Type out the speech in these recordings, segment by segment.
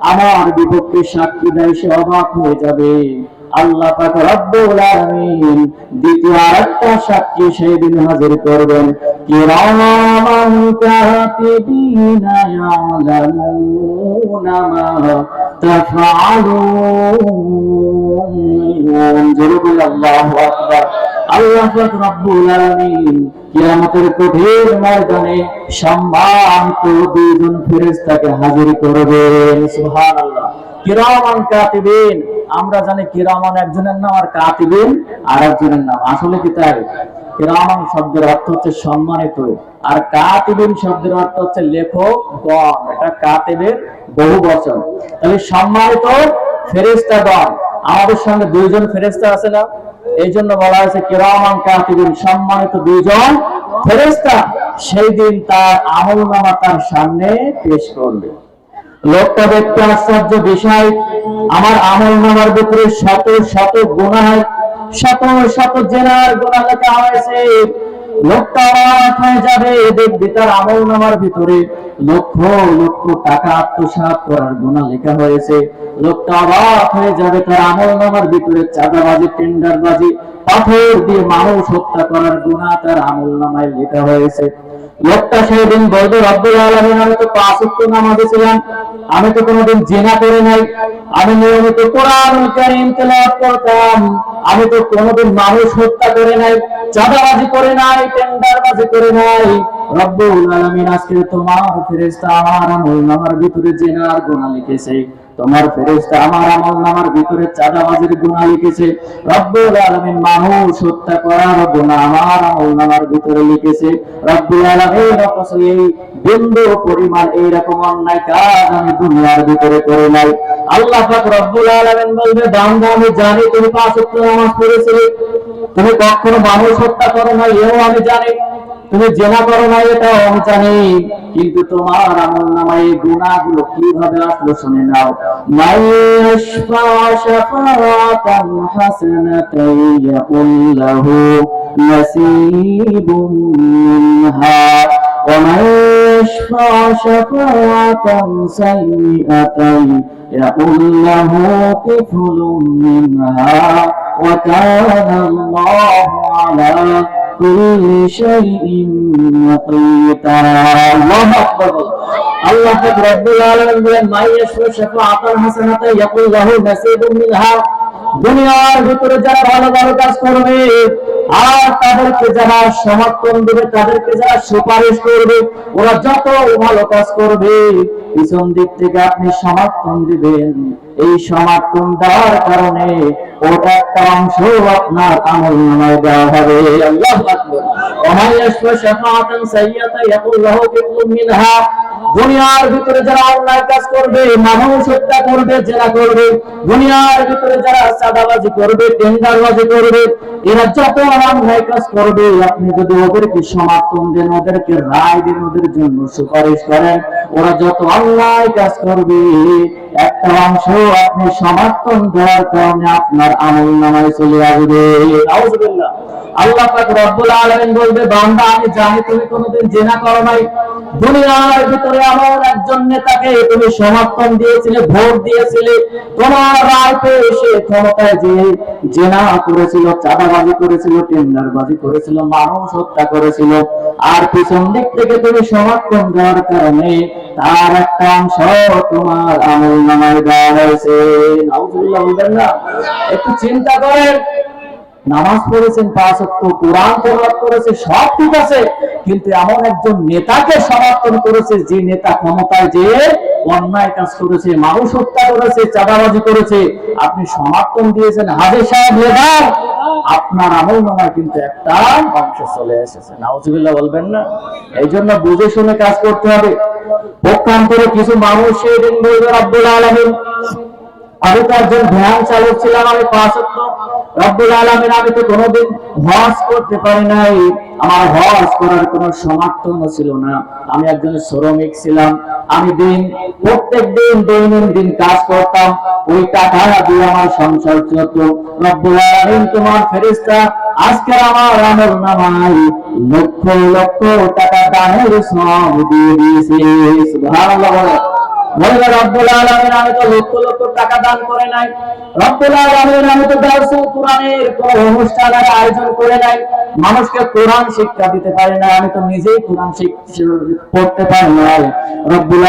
আমার বিপক্ষে সাক্ষী দেয় সে অবাক হয়ে যাবে। আল্লাহ পাক রব্বুল আলামিন সাক্ষী সেই দিন হাজির করবেন। আল্লাহু আল্লাহ। আলামিন কিয়ামতের কঠিন ময়দানে সম্মানিত দুইজন ফেরেশতাকে হাজির করবেন সুবহানাল্লাহ। কিরামান কাতিবিন। আমরা জানি কিরামান একজনের নাম আর কাতিবিন আর একজনের নাম। আসলে কি তাই? কিরামান শব্দের অর্থ হচ্ছে সম্মানিত আর কাতিবিন শব্দের অর্থ হচ্ছে লেখক গণ। এটা কাতিবের বহু বচন। তাহলে সম্মানিত ফেরেশতাগণ, আমাদের সঙ্গে দুইজন ফেরেশতা আছে না? এই জন্য বলা হয়েছে, কিরামান কাতিবিন সম্মানিত দুজন ফেরেস্তা সেই দিন তার আমল নামা তার সামনে পেশ করবে। লোকটা দেখতে আশ্চর্য বিষয়, আমার আমল নামার ভিতরে শত শত গুণায় শত শত জেনার গুণা লেখা হয়েছে। লোকটা হয়ে যাবে দেখবি তার আমল নামার ভিতরে লক্ষ লক্ষ টাকা আত্মসাৎ করার গুণা লেখা হয়েছে। লোকটা অবাক হয়ে যাবে, তার আমল নামার ভিতরে চাঁদাবাজি, টেন্ডারবাজি, পাথর দিয়ে মানুষ হত্যা করার গুণা তার আমল নামায় লেখা হয়েছে। লোকটা সেদিন বলবে, রব্বুল আলামিন, আমি তো পাঁচ নামাজে ছিলাম। আমি তো কোনোদিন জেনা করে নাই। আমি নিয়মিত কোরআন করতাম। আমি তো কোনোদিন মানুষ হত্যা করে নাই, চাঁদাবাজি করে নাই, টেন্ডারবাজি করে নাই। রব্বুল আলামিন আজকে তোমার ফেরেশতা আমার আমল নামার ভিতরে জেনার গোনা লিখেছে। তোমার ফেরেশতা আমার আমল নামার ভিতরে চাঁদাবাজির গুনাহ লিখেছে। রব্বুল আলামিন মানুষ হত্যা করার গুনাহ আমার আমল নামার ভিতরে লিখেছে। রব্বুল আলামিন অথচ বিন্দু পরিমাণ এইরকম অন্যায় কাজ আমি দুনিয়ার ভিতরে করে নাই। আল্লাহ পাক রব্বুল আলামিন বলবে, বান্দা, আমি জানি তুমি পাঁচ ওয়াক্ত নামাজ পড়েছিলে। তুমি কখনো মানুষ হত্যা করো না এও আমি জানি। তুমি জেনা করো না, এটা আমি জানি কিন্তু তোমার আমল নামায় গুণাগুলো কীভাবে আসলো শুনে নাও। মাইয়াশফা শাফাআতান হাসানাতান ইয়াকুল كل شيء مقيتا الله أكبر الله أكبر رب العالمين بلن ما يشفع شفاعة حسنة يقول له نصيب منها দুনিয়ার ভিতরে যারা ভালো ভালো কাজ করবে আর তাদেরকে যারা সমর্থন দেবে, তাদেরকে যারা সুপারিশ করবে, ওরা যত ভালো কাজ করবে, পিছন দিক থেকে আপনি সমর্থন দিবেন। এই সমর্থন দেওয়ার কারণে একটা অংশ আপনার আমল নামায় দেওয়া হবে। দুনিয়ার ভিতরে যারা অন্যায় কাজ করবে, মানুষ হত্যা করবে, জেনা করবে, দুনিয়ার ভিতরে যারা চাঁদাবাজি করবে, টেন্ডারবাজি করবে এরা যত অন্যায় কাজ করবে, আপনি যদি ওদেরকে সমর্থন দেন, ওদেরকে রায় দেন, ওদের জন্য সুপারিশ করেন, ওরা যত অন্যায় কাজ করবে, একটা অংশ আপনি সমর্থন দেওয়ার কারণে আপনার আমল নামায় চলে আসবে। আল্লাহ পাক রব্বুল আলামিন বলবে, বান্দা, আমি জানি তুমি কোনোদিন জেনা করো নাই। দুনিয়ার ভিতরে এমন একজন নেতাকে তুমি সমর্থন দিয়েছিলে, ভোট দিয়েছিলে। তোমার রায় পেয়ে ক্ষমতায় যে জেনা করেছিল চাঁদাবাজি করেছিল, টেন্ডারবাজি করেছিল, মানুষ হত্যা করেছিল। আর পিছন দিক থেকে তুমি সমর্থন দেওয়ার কারণে তার একটা অংশ তোমার আমল নামায় দেওয়া হয়েছে। একটু চিন্তা করেন। নামাজ পড়েছেন পাঁচ কোরআন তেলাওয়াত করেছে, সব ঠিক আছে। কিন্তু এমন একজন নেতাকে সমর্থন করেছে যে নেতা ক্ষমতায় যে অন্যায় কাজ করেছে, মানুষ হত্যা করেছে, চাঁদাবাজি করেছে। আপনি সমর্থন দিয়েছেন হাজির সাহেব আপনার আমল নামায় কিন্তু একটা অংশ চলে এসেছে। নাউজুবিল্লাহ বলবেন না। এই জন্য বুঝে শুনে কাজ করতে হবে। পক্ষান্তরে কিছু মানুষের আব্দুল আলামিন আমি তো একজন চালক ছিলাম আমি রব্বুল আলামিন আমি তো কোনোদিন করতে পারি নাই। আমার করার কোনো সমর্থন ছিল না। আমি একজন শ্রমিক ছিলাম। আমি দিন, প্রত্যেক দিন দৈনন্দিন কাজ করতাম। ওই টাকা দিয়ে আমার সংসার চলত। রব্বুল তোমার ফেরেশতা, আজকে আমার আমল নামাই লক্ষ লক্ষ টাকা দানের সব দিয়ে দিয়েছে। বলবে রব্বুল আলামিন কোরআন শিক্ষা দিতে পারি না আমি তো নিজেই কোরআন পড়তে পারি নাই। রব্বুল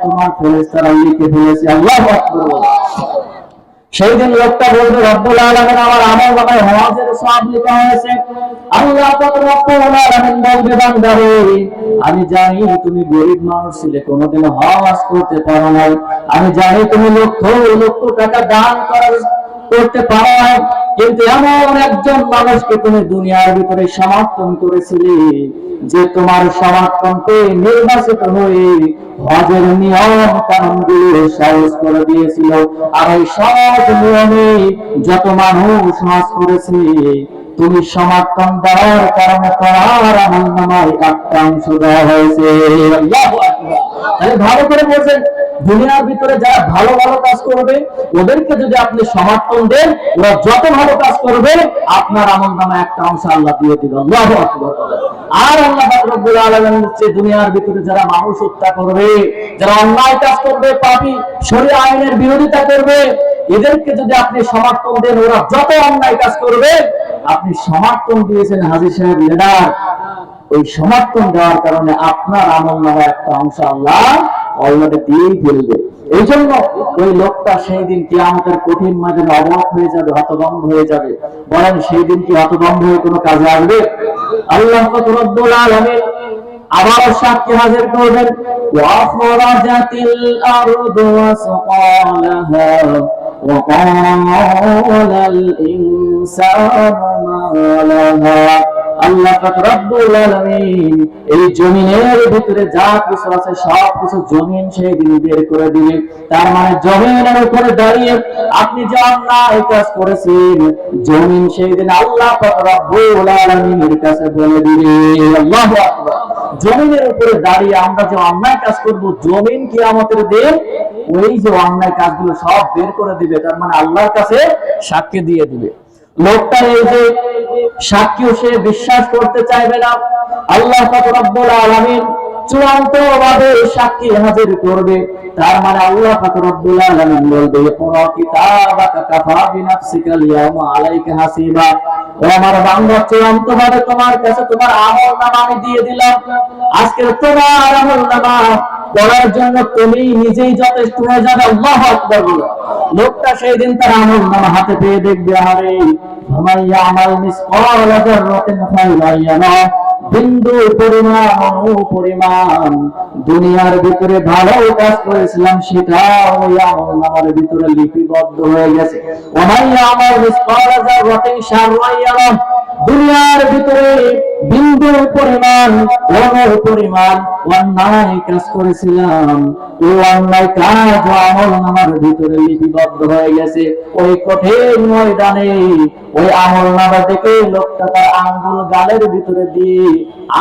তোমার ফেরেশতারা লিখে দিয়েছে, আল্লাহু সেই দিন লোকটা বলবে রব্বুল আলামিন, আমার আমল নামায় হওয়াজের সওয়াব লেখা হয়েছে, আল্লাহ পাক রব্বুল আলামিন বলবে, বান্দা রে আমি জানি তুমি গরিব মানুষ ছিলে কোনোদিন হওয়াজ করতে পারো নাই। আমি জানি তুমি লক্ষ লক্ষ টাকা দান করার করতে পারো কিন্তু এমন একজন মানুষকে তুমি দুনিয়ার ভিতরে সমর্থন করেছিলে যে তোমার সমর্থনকে নির্বাচিত হয়ে হজের নিয়ম কানুনগুলো সহজ করে দিয়েছিল। আর এই সহজ নিয়মে যত মানুষ হজ করেছে, তুমি সমর্থন দেওয়ার কারণে তোমার আমল নামায় একটা অংশ দেওয়া হয়েছে। ভালো করে বলছেন দুনিয়ার ভিতরে যারা ভালো ভালো কাজ করবে, ওদেরকে যদি আপনি সমর্থন দেন, ওরা যত ভালো কাজ করবে, আপনার আমল নামে একটা অংশ আল্লাহ দিয়ে দিল আল্লাহু। আর আল্লাহ রব্বুল আলামিন হচ্ছে দুনিয়ার ভিতরে যারা মানুষ হত্যা করবে, যারা অন্যায় কাজ করবে, পাপী, শরীর আইনের বিরোধিতা করবে, এদেরকে যদি আপনি সমর্থন দেন, ওরা যত অন্যায় কাজ করবে, আপনি সমর্থন দিয়েছেন হাজির সাহেব লিডার ওই সমর্থন দেওয়ার কারণে আপনার আমল নামা একটা অংশ আল্লাহ অলরেডি দিয়েই ফেলবে এই জন্য ওই লোকটা সেই দিন কি আমাদের কঠিন মাঝে অবাক হয়ে যাবে হতভম্ব হয়ে যাবে বলেন সেই দিন কি হতভম্ব হয়ে কোনো কাজে আসবে আল্লাহ রব্বুল আলামিন আবারও সাক্ষী হাজির করবেন ওয়াখরাজাতিল আরদু ওয়াসqalaha وقال الإنسان ما لها এই জমিনের ভিতরে যা কিছু আছে জমিন সেই দিন বের করে দিবে তার মানে জমিনের উপরে দাঁড়িয়ে আপনি যে অন্যায় কাজ করেছেন, জমিন সেই দিন আল্লাহ রব্বুল কাছে বলে দিবে জমিনের উপরে দাঁড়িয়ে আমরা যে অন্যায় কাজ করব, জমিন ওই যে অন্যায় কাজগুলো সব বের করে দিবে, তার মানে আল্লাহর কাছে সাক্ষী দিয়ে দিবে। লোকটা এই যে সাক্ষী সে বিশ্বাস করতে চাইবে না। আল্লাহ রব্বুল আলামিন চূড়ান্ত ভাবে সাক্ষী হাজির করবে। তার মানে আল্লাহ রব্বুল আলামিন বলবে পড়ো কিতাবাকা কাফা বিনাফসিকা লিয়াউমা আলাইকা হাসিবা। ও আমার বান্দা, চূড়ান্ত ভাবে তোমার কাছে তোমার আমল নামা আমি দিয়ে দিলাম। আজকে তোমার আমল নামা পড়ার জন্য তুমি নিজেই যথেষ্ট হয়ে যাবে, আল্লাহ আকবর লোকটা সেই দিন তার আমল নামা হাতে পেয়ে দেখবে, আরে আমাল মিস যাররাতিন বিন্দু পরিমাণ পরিমাণ। দুনিয়ার ভিতরে ভালো কাজ করেছিলাম সেটা ওই আমল নামার ভিতরে লিপিবদ্ধ হয়ে গেছে। যাররাতিন শাররান দুনিয়ার ভিতরে বিন্দু পরিমাণ অনুর পরিমাণ অন্যায় কাজ করেছিলাম। ওই অন্যায় কাজ ও নামার ভিতরে লিপিবদ্ধ হয়ে গেছে। ওই কঠিন ময়দানে ওই আমল নামা দেখে লোকটা তার আঙ্গুল গালের ভিতরে দিয়ে,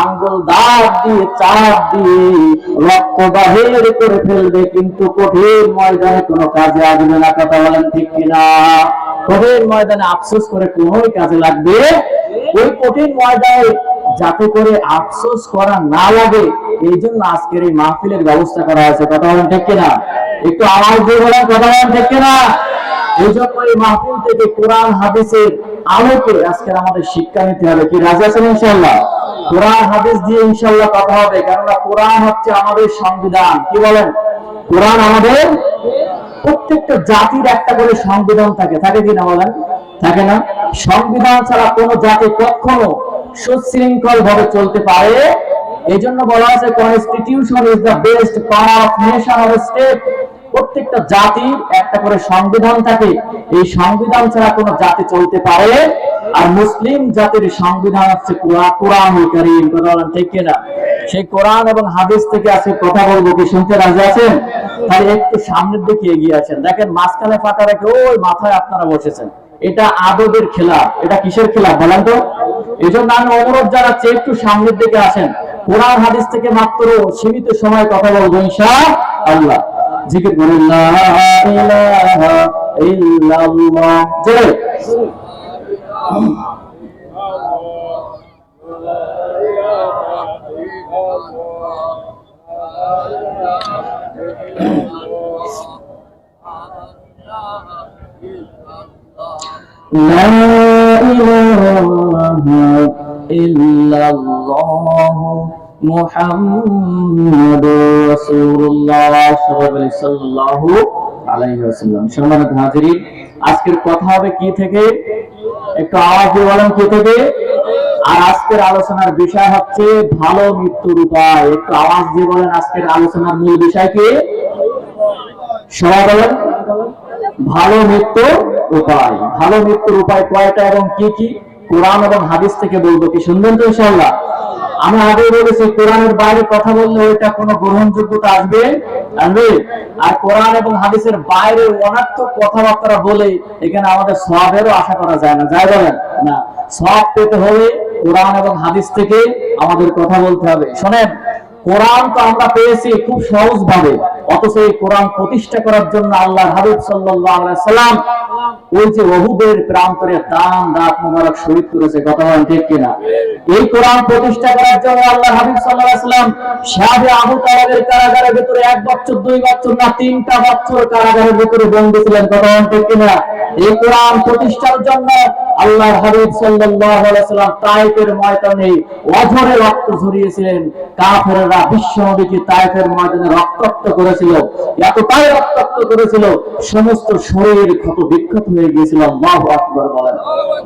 আঙ্গুল দাঁত দিয়ে, চাপ দিয়ে রক্ত বাহির করে ফেলবে, কিন্তু কঠিন ময়দানে কোনো কাজে আসবে না, কথা বলেন ঠিক কিনা? কঠিন ময়দানে আফসোস করে কোনোই কাজে লাগবে? ওই কঠিন ময়দানে যাতে করে আফসোস করা না লাগে এই জন্য আজকের এই মাহফিলের ব্যবস্থা করা হয়েছে, কথা বলেন ঠিক কিনা? একটু আওয়াজ দিয়ে বলেন, কথা বলেন ঠিক কিনা? প্রত্যেকটা জাতির একটা করে সংবিধান থাকে। থাকে কিনা বলেন? থাকে না? সংবিধান ছাড়া কোনো জাতি কখনো সুশৃঙ্খল ভাবে চলতে পারে। এই জন্য বলা আছে constitution is the best power of nation or state প্রত্যেকটা জাতির একটা করে সংবিধান থাকে। এই সংবিধান ছাড়া কোনো জাতি চলতে পারে আর মুসলিম জাতির সংবিধান হচ্ছে কোরআন সেই কোরআন এবং হাদিস থেকে আজকে কথা বলব কি? শুনতে রাজি আছেন? তাহলে একটু সামনের দিকে এগিয়ে আছেন। দেখেন, মাঝখানে ফাঁকা রেখে ওই মাথায় আপনারা বসেছেন। এটা আদবের খেলা এটা কিসের খেলা বলেন তো? এই জন্য আমি অনুরোধ জানাচ্ছি, একটু সামনের দিকে আসেন। কোরআন, হাদিস থেকে মাত্র সীমিত সময় কথা বলব ইনশা আল্লাহ। জিকির করেন লা ইলাহা ইল্লাল্লাহ জোরে Allah, la ilaha illallah. لا إله إلا الله Mohammad রাসূলুল্লাহ আজকের কথা হবে কি থেকে? একটু আওয়াজ বলেন কি থেকে? আর আজকের আলোচনার বিষয় হচ্ছে ভালো মৃত্যুর উপায়। একটু আওয়াজ দিয়ে বলেন আজকের আলোচনার মূল বিষয় কি? সবাই বলেন, ভালো মৃত্যুর উপায়। ভালো মৃত্যুর উপায় কয়টা এবং কি কি? কোরআন এবং হাদিস থেকে বলব কি? শুনবেন তো ইনশাআল্লাহ। আমি আগে বলেছি, কোরআনের বাইরে কথা বললে ওইটা কোনো গ্রহণযোগ্যতা আসবে আর কোরআন এবং হাদিসের বাইরে অনার্থক কথাবার্তা বলে এখানে আমাদের সবেরও আশা করা যায় না। যাই বলেন, না সব পেতে হলে কোরআন এবং হাদিস থেকে আমাদের কথা বলতে হবে। শোনেন কোরআন তো আমরা পেয়েছি খুব সহজ ভাবে অথচ এই কোরআন প্রতিষ্ঠা করার জন্য আল্লাহ হাবিব সাল্লাম ওই যে অহুদের প্রান্তরে দান দাঁত মোবারক শহীদ করেছে, কথা ঠিক কিনা? এই কোরআন প্রতিষ্ঠা করার জন্য আল্লাহ হাবিব সাল্লাম শাহে আবু তালেবের কারাগারের ভেতরে এক বছর, দুই বছর না তিনটা বছর কারাগারের ভেতরে বন্দী ছিলেন বলেন ঠিক কিনা? এই কোরআন প্রতিষ্ঠার জন্য আল্লাহ হাবিব সাল্লাল্লাহু আলাইহি সাল্লাম তায়েফের ময়দানে অঝরে রক্ত ঝরিয়েছিলেন। কাফেররা বিশ্ব নবীকে তায়েফের ময়দানে রক্তাক্ত করেছিল। এতটাই রক্তাক্ত করেছিল, সমস্ত শরীর ক্ষত বিক্ষত হয়ে গিয়েছিল। আল্লাহু আকবার বলেন।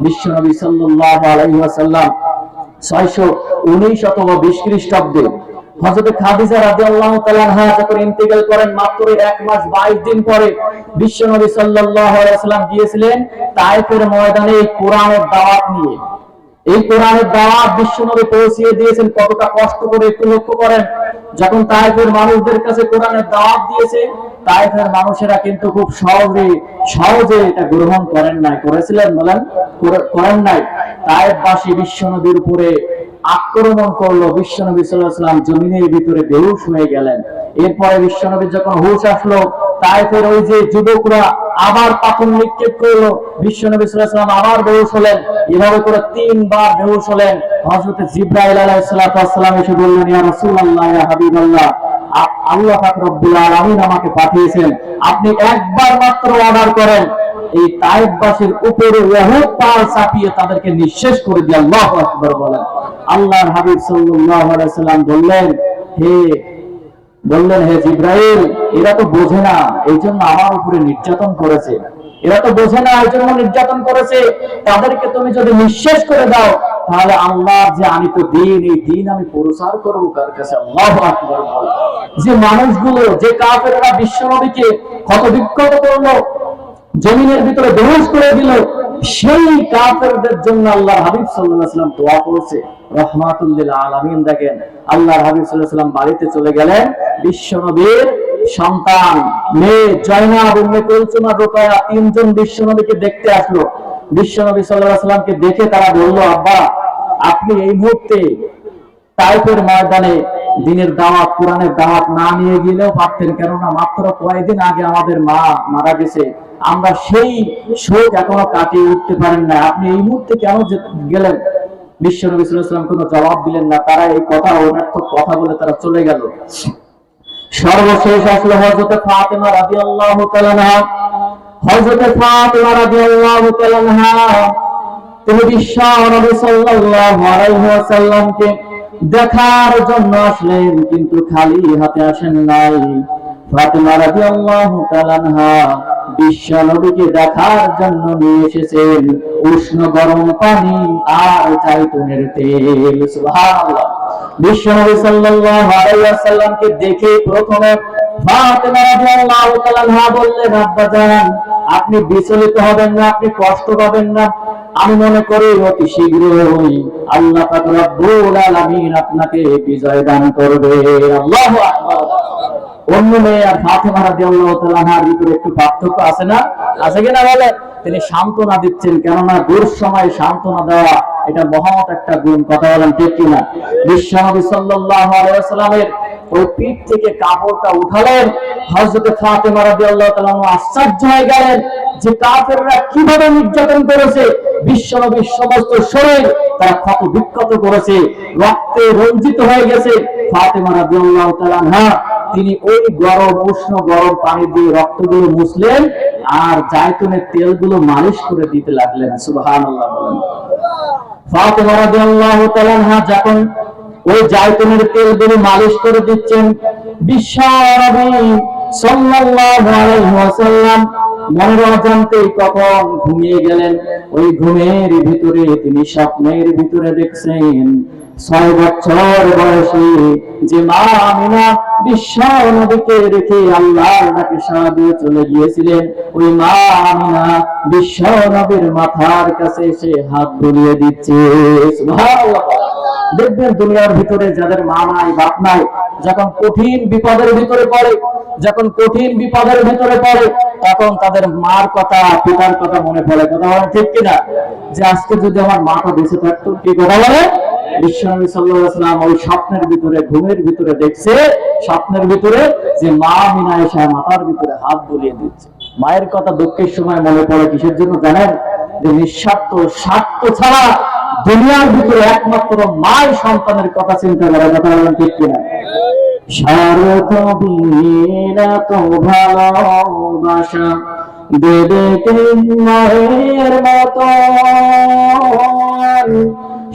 বিশ্ব নবী সাল্লাল্লাহু আলাইহি ওয়াসাল্লাম 619 অথবা 20 খ্রিস্টাব্দে হযরত খাদিজা রাদিয়াল্লাহু যখন ইন্তেকাল করেন, মাত্র এক মাস 22 দিন পরে সাল্লাল্লাহু আলাইহি গিয়েছিলেন তায়েফের ময়দানে এই কোরআনের দাওয়াত নিয়ে। এই কোরআনের দাওয়াত দিয়েছেন, কতটা কষ্ট করে একটু লক্ষ্য করেন। যখন তায়েফের মানুষদের কাছে কোরআনের দাওয়াত দিয়েছে, তায়েফের মানুষেরা কিন্তু খুব সহজে সহজে এটা গ্রহণ করেন নাই, করেছিলেন বলেন, করেন নাই। তায়েফবাসী বিশ্বনবীর উপরে আক্রমণ করল বিশ্বনবী সাল্লাম জমিনের ভিতরে বেহুশ হয়ে গেলেন। এরপরে বিশ্বনবী যখন হুশ আসলো তাইফের ওই যে যুবকরা আবার পাথর নিক্ষেপ করল, বিশ্বনবী সাল্লাম আবার বেহুশ হলেন। এভাবে করে তিনবার বেহুশ হলেন। হজরত জিব্রাহ আলাহ সাল্লাহ সাল্লাম এসে বললেন, ইয়া রসুল্লাহ ইয়া হাবিবাল্লাহ আ- আল্লাহ রব্বুল আলামিন আমাকে পাঠিয়েছেন। আপনি একবার মাত্র অর্ডার করেন। এই তাইফবাসীর উপরে রহত পাল চাপিয়ে তাদেরকে নিঃশেষ করে দিয়ে আল্লাহ আকবার বলেন। আল্লাহর হাবিব সাল্লাল্লাহু আলাইহি সাল্লাম বললেন, হে বললেন, হে জিব্রাইল, এরা তো বোঝে না, এই জন্য আমার উপরে নির্যাতন করেছে। এরা তো বোঝে না, এই জন্য নির্যাতন করেছে। তাদেরকে তুমি যদি নিঃশেষ করে দাও তাহলে আল্লাহ যে আমি তো দিন, এই দিন আমি প্রসার করব কার কাছে? আল্লাহ আকবার। যে মানুষগুলো, যে কাফেররা বিশ্ব নবীকে ক্ষত বিক্ষত করল, জমিনের ভিতরে বেহুশ করে দিল, সেই কাফেরদের জন্য আল্লাহ হাবিব আলাইহি সাল্লাম দোয়া করেছে। রহমাতুল্লিল আলামিন দেখেন, আল্লাহর হাবিব আলাইহি সাল্লাম বাড়িতে চলে গেলেন বিশ্বনবীর সন্তান, মেয়ে জয়নাব উম্মে কুলসুম রুকায়া তিনজন বিশ্বনবীকে দেখতে আসলো। সাল্লাল্লাহু আলাইহি সাল্লামকে দেখে তারা বলল, আব্বা, আপনি এই মুহূর্তে তাইফের ময়দানে দিনের দাওয়াত, কোরআনের দাওয়াত না নিয়ে গেলেও পারতেন কেননা মাত্র কয়েকদিন আগে আমাদের মা মারা গেছে। আমরা সেই শোক এখনও কাটিয়ে উঠতে পারেন না আপনি এই মুহূর্তে কেন গেলেন? বিশ্ব নবী সাল্লাল্লাহু কোনো জবাব দিলেন না। তারা এই কথা, অনর্থক কথা বলে তারা চলে গেল। সর্বশেষ আসলো হযরত ফাতেমা রাদিয়াল্লাহু তাআলা হযরত ফাতেমা রাদিয়াল্লাহু তাআলা তিনি বিশ্ব নবী সাল্লাল্লাহু আলাইহি ওয়াসাল্লামকে দেখার জন্য আসলেন, কিন্তু খালি হাতে আসেন নাই। ফাতেমা রাদিয়াল্লাহু তাআলা বিশ্ব নবীকে দেখার জন্য নিয়ে এসেছেন। উষ্ণ গরম পানি আর জাইতুনের তেল, সুবহানাল্লাহ। বিশ্ব নবী সাল্লাল্লাহু আলাইহি ওয়াসাল্লামকে দেখে প্রথমে ফাতেমা রাদিয়াল্লাহু তাআলা বললেন, আব্বা আপনি বিচলিত হবেন না, আপনি কষ্ট পাবেন না। আমি মনে করি অতি শীঘ্রই আল্লাহ আপনাকে বিজয় দান করবে। অন্য মেয়ে আর ফাতেমা রাদিয়াল্লাহু তাআলা ভিতরে একটু পার্থক্য আছে না? আছে কিনা বলে তিনি সান্ত্বনা দিচ্ছেন, কেননা দূর সময় সান্ত্বনা দেওয়া এটা মহৎ একটা গুণ, কথা বলেন ঠিক কিনা? বিশ্বনবী সাল্লাল্লাহু আলাইহি ওয়াসাল্লামের ওই পিঠ থেকে কাপড়টা উঠালেন, হযরত ফাতেমা রাদিয়াল্লাহু তাআলা আশ্চর্য হয়ে গেলেন যে কাফেররা কীভাবে নির্যাতন করেছে। বিশ্বনবীর সমস্ত শরীর তারা ক্ষত বিক্ষত করেছে, রক্তে রঞ্জিত হয়ে গেছে। ফাতেমা রাদিয়াল্লাহু তাআলা আনহা, তিনি ওই গরম, উষ্ণ গরম পানি দিয়ে রক্তগুলো মুছলেন আর জায়তুনের তেলগুলো মালিশ করে দিতে লাগলেন, সুবহানাল্লাহ বলেন। যখন ওই জায়তুনের দিয়ে মালিশ করে দিচ্ছেন বিশ্ব নবী সাল্লাল্লাহু আলাইহি ওয়াসাল্লাম মনের অজান্তে কখন ঘুমিয়ে গেলেন। ওই ঘুমের ভিতরে তিনি স্বপ্নের ভিতরে দেখছেন। ছয় বছর বয়সে যে মা আমিনা বিশ্ব রেখে দিয়ে চলে গিয়েছিলেন, ওই মা আমিনা বিশ্ব নবীর মাথার কাছে হাত বুলিয়ে দিচ্ছে। দেখবেন দুনিয়ার ভিতরে যাদের মা নাই, বাপ নাই, যখন কঠিন বিপদের ভিতরে পড়ে, যখন কঠিন বিপদের ভিতরে পড়ে, তখন তাদের মার কথা, পিতার কথা মনে পড়ে। কথা বলে ঠিক কিনা? যে আজকে যদি আমার মাটা বেঁচে থাকতো, কি কথা বলে? বিশ্বনবী ওয়াসাল্লাম ওই স্বপ্নের ভিতরে, ঘুমের ভিতরে দেখছে, স্বপ্নের ভিতরে যে মা মিনা এসে ভিতরে হাত দিচ্ছে। মায়ের কথা দুঃখের সময় মনে পড়ে কিসের জন্য জানেন? যে নিঃস্বার্থ স্বার্থ ছাড়া দুনিয়ার ভিতরে একমাত্র মায়ের সন্তানের কথা চিন্তা করে কথা বলেন ঠিক কিনা? ভালোবাসা দেবে মায়ের মতো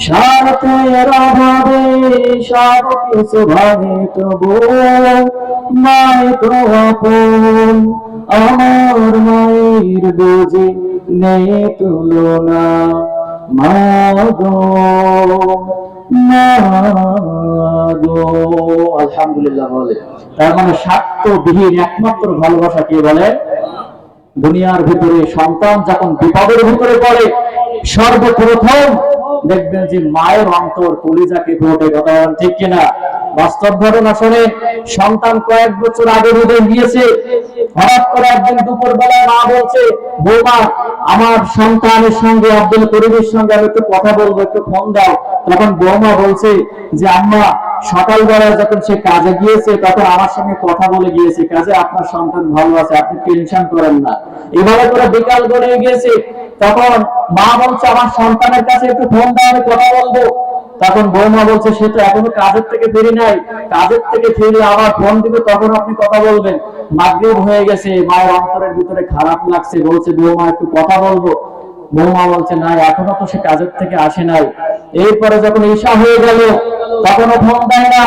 স্বার্থের অভাবে সব কিছু ভাঙে তবু মায় তো আপন আমার মায়ের বুঝি নেই তুলনা মাগো মাগো আলহামদুলিল্লাহ বলে। তার মানে স্বার্থবিহীন একমাত্র ভালোবাসা কে বলে? দুনিয়ার ভিতরে সন্তান যখন বিপদের ভিতরে পড়ে, সর্বপ্রথম দেখবেন যে মায়ের অন্তর কলিজাকে ঘটে কথা ঠিক কিনা? বাস্তব ঘটনা শুনে সন্তান কয়েক বছর আগে হৃদয় গিয়েছে, হঠাৎ করে একদিন দুপুর বেলায় মা বলছে, বৌমা, আমার সন্তানের সঙ্গে, আব্দুল করিমের সঙ্গে আমি একটু কথা বলব, একটু ফোন দাও। তখন বৌমা বলছে যে, আম্মা, সকালবেলায় যখন সে কাজে গিয়েছে, তখন আমার সঙ্গে কথা বলে গিয়েছে। কাজে আপনার সন্তান ভালো আছে, আপনি টেনশন করেন না। এভাবে করে বিকাল গড়িয়ে গিয়েছে তখন মা বলছে, আমার সন্তানের কাছে একটু ফোন দাও, আমি কথা বলব। তখন বৌমা বলছে, সে তো এখনও কাজের থেকে ফিরে নাই। কাজের থেকে ফিরলে আবার ফোন দিবে, তখন আপনি কথা বলবেন। মাগরিব হয়ে গেছে, মায়ের অন্তরের ভিতরে খারাপ লাগছে, বলছে, বৌমা, একটু কথা বলব। বৌমা বলছে, না, এখনও তো সে কাজের থেকে আসে নাই। এরপরে যখন ঈশা হয়ে গেল, তখনও ফোন দেয় না।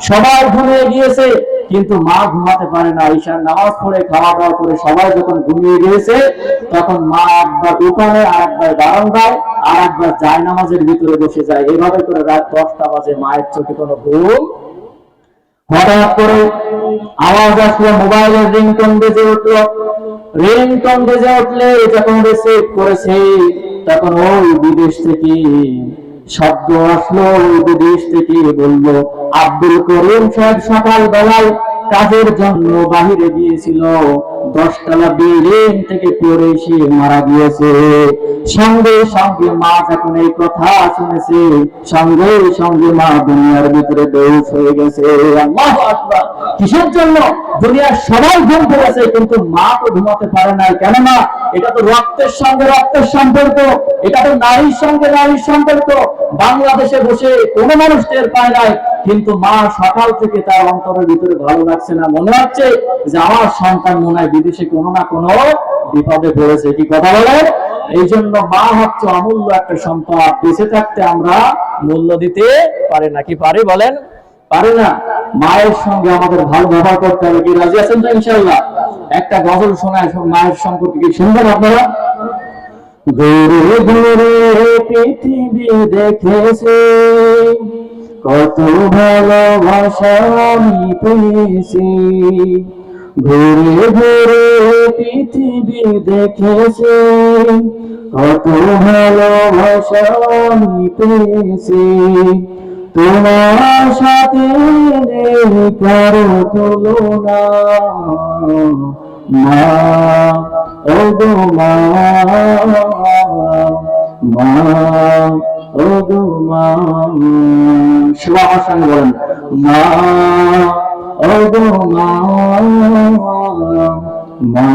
সবাই ঘুমিয়ে গিয়েছে। কিন্তু মা ঘুমাতে পারে না ঈশার নামাজ পড়ে খাওয়া দাওয়া করে সবাই যখন ঘুমিয়ে গিয়েছে, তখন মা একবার উঠানে আর একবার বারান্দায় আর একবার যায় নামাজের ভিতরে বসে যায়। এভাবে করে রাত দশটা বাজে, মায়ের চোখে কোনো ঘুম। হঠাৎ করে আওয়াজ আসলো মোবাইলের রিংটোন বেজে উঠল। রিংটোন বেজে উঠলে যখন রিসিভ করেছে, তখন ওই বিদেশ থেকে শব্দ আসলো বিদেশ থেকে বলল আব্দুল করিম সাহেব সকাল বেলায় কাজের জন্য বাহিরে গিয়েছিল। দশতলা বিল্ডিং থেকে পড়ে এসে মারা গিয়েছে। সঙ্গে সঙ্গে মা যখন এই কথা শুনেছে, সঙ্গে সঙ্গে মা দুনিয়ার ভিতরে বেউস হয়ে গেছে। কিসের জন্য? দুনিয়ার সবাই ঘুম পড়েছে কিন্তু মা তো ঘুমাতে পারে নাই। কেননা এটা তো রক্তের সঙ্গে রক্তের সম্পর্ক, এটা তো নারীর সঙ্গে নারীর সম্পর্ক। বাংলাদেশে বসে কোনো মানুষ টের পায় নাই, কিন্তু মা সকাল থেকে তার অন্তরের ভিতরে ভালো লাগছে না। মনে হচ্ছে যে আমার সন্তান মনে হয় বিদেশে কোনো না কোনো বিপদে পড়েছে, কি কথা বলে? এই জন্য মা হচ্ছে অমূল্য একটা সম্পদ। বেঁচে থাকতে আমরা মূল্য দিতে পারি না। কি পারি বলেন? পারে না। মায়ের সঙ্গে আমাদের ভালো ব্যবহার করতে হবে। কি, রাজি আছেন তো ইনশাল্লাহ একটা গজল শোনায় মায়ের সম্পর্কে কি শুনবেন আপনারা? ঘুরে ঘুরে পৃথিবী দেখেছে, কত ভালোবাসা আমি পেয়েছি। ঘুরে ঘুরে পৃথিবী দেখেছে, কত ভালোবাসা পেয়েছি। তোমার সাথে কারও তুলনা। মা, ও মা মা, ও মা। সবার সঙ্গে মা ও গো মা মা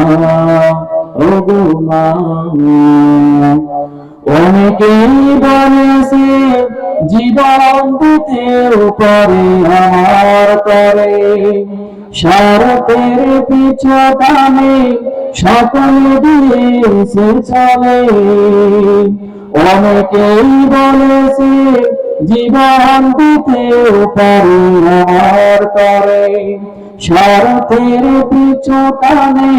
ও গো মা অনেকেই বলেছে জীবন দিতে পারে আমার করে শরতের পিছু টানে সকলে দিয়েছে চলে অনেকেই বলেছে জীবন দিতে পারে আমার করে। শরতের পিছু টানে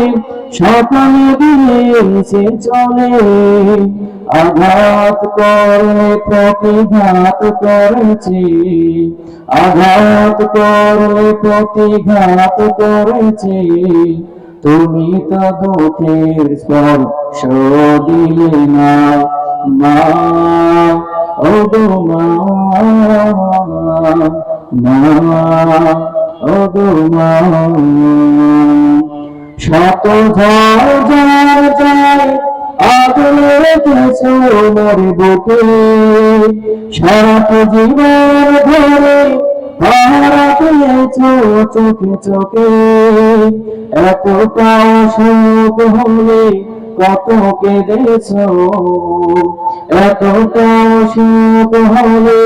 সকলে দিয়েছে চলে। আঘাত করে প্রতিঘাত করেছে, আঘাত করে প্রতিঘাত করেছে। তুমি তো দুঃখের স্পর্শ দিলে না। মা, ও গো মা মা, ও গো মা। শত ঝড় যার যায় বুকে। সারাট জীবন ধরে হারা চোখে চোখে। এতটা সুখ হলে কত কেঁদেছ এতটা সুখ হলে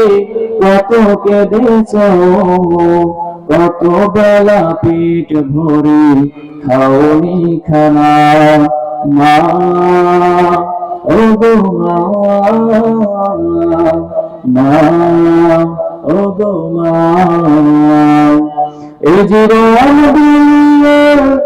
কত কেঁদেছ কত বেলা পেট ভরে খাওনি খানা? মা, ও গো মা ও মা। জীবন দিয়ে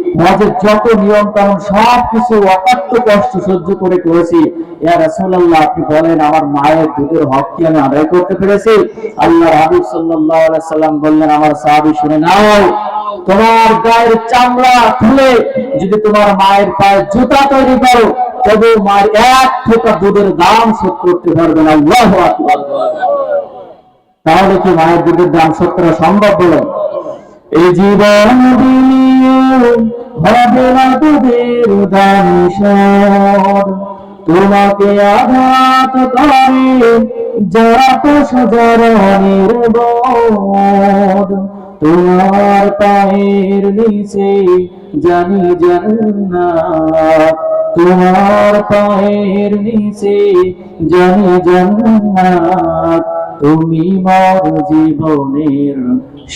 হজের যত নিয়ম কানুন সব কিছু অকাত্য কষ্ট সহ্য করে করেছি। ইয়া রাসূলুল্লাহ, আপনি বলেন, আমার মায়ের দুধের হক কি আমি আদায় করতে পেরেছি? আল্লাহ হাবিব আলাইহি সাল্লাম বললেন, আমার সাহাবী শুনে নাও, তোমার গায়ের চামড়া খুলে যদি তোমার মায়ের পায়ে জুতা তৈরি করো, তবে মায়ের এক ফোঁটা দুধের দাম শোধ করতে পারবে না। আল্লাহু তাহলে কি মায়ের দুধের দাম শোধ করা সম্ভব বলো? এই জীবন হবে না তোদের দাম শোধ তোমাকে আঘাত করে, যারা তো সজরণের বোধ তোমার পায়ের নিচে জানি জান্নাত। তোমার পায়ের নিচে জানি জান্নাত। তুমি মর জীবনের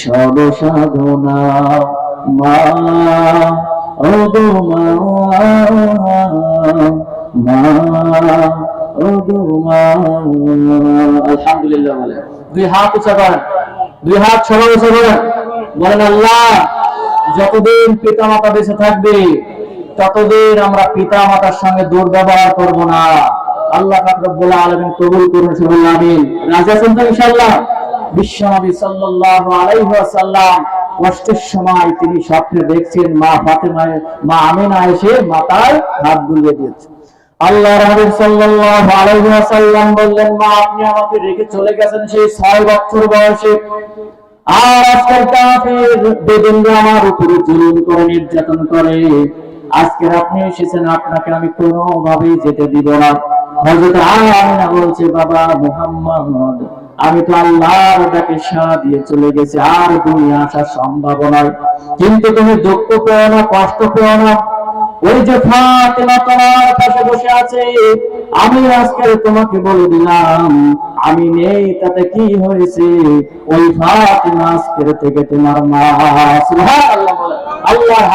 সব সাধনা মা বলে। যতদিন পিতা মাতা বেঁচে থাকবে, ততদিন আমরা পিতা মাতার সঙ্গে দুর্ব্যবহার করব না। আল্লাহ রব্বুল আলামিন কবুল করুন সবাই আমিন। রাজি ইনশাআল্লাহ? বিশ্বনবী সাল্লাল্লাহু আলাইহি ওয়াসাল্লাম কষ্টের সময় তিনি স্বপ্নে দেখছেন মা ফাতেমা মা আমিনা এসে মাথায় হাত বুলিয়ে দিয়েছে। আল্লাহ রাসূল সাল্লাল্লাহু আলাইহি ওয়াসাল্লাম বললেন, মা, আপনি আমাকে রেখে চলে গেছেন সেই 6 বছর বয়সে। আর আজকের কাফের আমার উপরে জুলুম করে, নির্যাতন করে। আজকে আপনি এসেছেন, আপনাকে আমি কোনোভাবেই যেতে দিব না। হযরত আমিনা বলছে, বাবা আমি তো আল্লাহর ডাকে সাড়া দিয়ে চলে গেছি, আর দুনিয়া আসার সম্ভাবনা কিন্তু তুমি দুঃখ পেও না, কষ্ট পেও না। ওই যে ফাতেমা তোমার পাশে বসে আছে, আমি আজকে তোমাকে বলে দিলাম, আমি নেই, তাতে কি হয়েছে? ওই ফাতেমা আজকের থেকে তোমার মা। সুবহানাল্লাহ আল্লাহ